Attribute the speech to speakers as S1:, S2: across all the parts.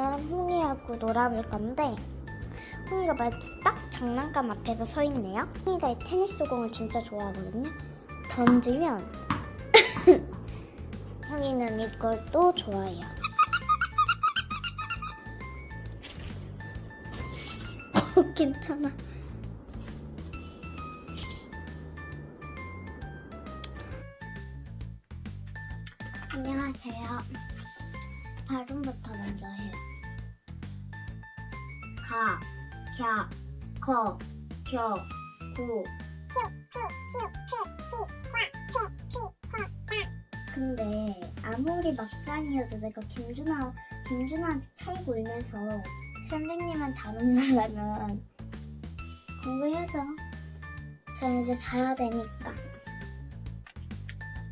S1: 오늘은 홍이하고 놀아볼 건데 홍이가 마치 딱 장난감 앞에서 서 있네요. 홍이가 이 테니스 공을 진짜 좋아하거든요. 던지면 형이는 이걸 또 좋아해요. 어, 괜찮아. 안녕하세요. 발음부터 먼저 해요. 가, 갸, 거, 겨, 구. 근데 아무리 막장이어도 내가 김준아, 김준아한테 차이고 울면서 선생님은 잘 혼나려면 공부해야죠. 저 이제 자야 되니까.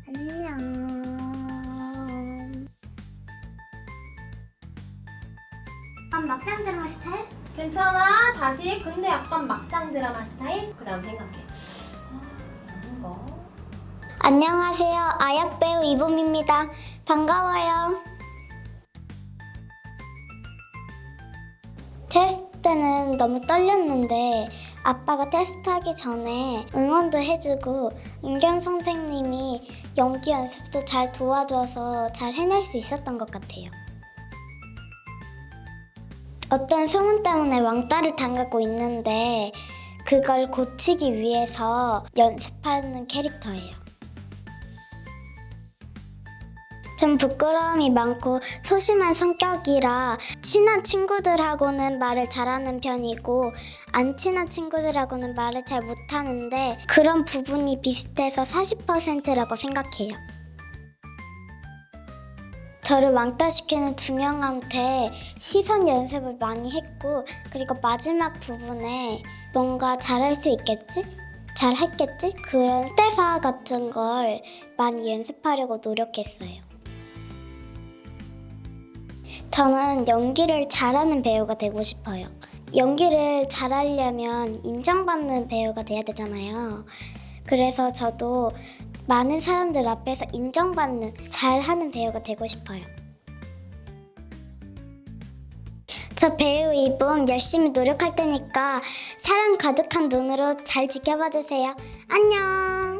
S1: 안녕. 아, 막장 드라마 스타일?
S2: 괜찮아. 다시. 근데 약간 막장 드라마 스타일? 그 다음 생각해. 아, 이런 거.
S1: 안녕하세요. 아역 배우 이봄입니다. 반가워요. 테스트 때는 너무 떨렸는데 아빠가 테스트 하기 전에 응원도 해주고 은견 선생님이 연기 연습도 잘 도와줘서 잘 해낼 수 있었던 것 같아요. 어떤 소문 때문에 왕따를 당하고 있는데 그걸 고치기 위해서 연습하는 캐릭터예요. 좀 부끄러움이 많고 소심한 성격이라 친한 친구들하고는 말을 잘하는 편이고 안 친한 친구들하고는 말을 잘 못하는데 그런 부분이 비슷해서 40%라고 생각해요. 저를 왕따시키는 두 명한테 시선 연습을 많이 했고 그리고 마지막 부분에 뭔가 잘할 수 있겠지? 잘 했겠지? 그런 대사 같은 걸 많이 연습하려고 노력했어요. 저는 연기를 잘하는 배우가 되고 싶어요. 연기를 잘하려면 인정받는 배우가 돼야 되잖아요. 그래서 저도 많은 사람들 앞에서 인정받는 잘하는 배우가 되고 싶어요. 저 배우 이분 열심히 노력할 테니까 사랑 가득한 눈으로 잘 지켜봐 주세요. 안녕!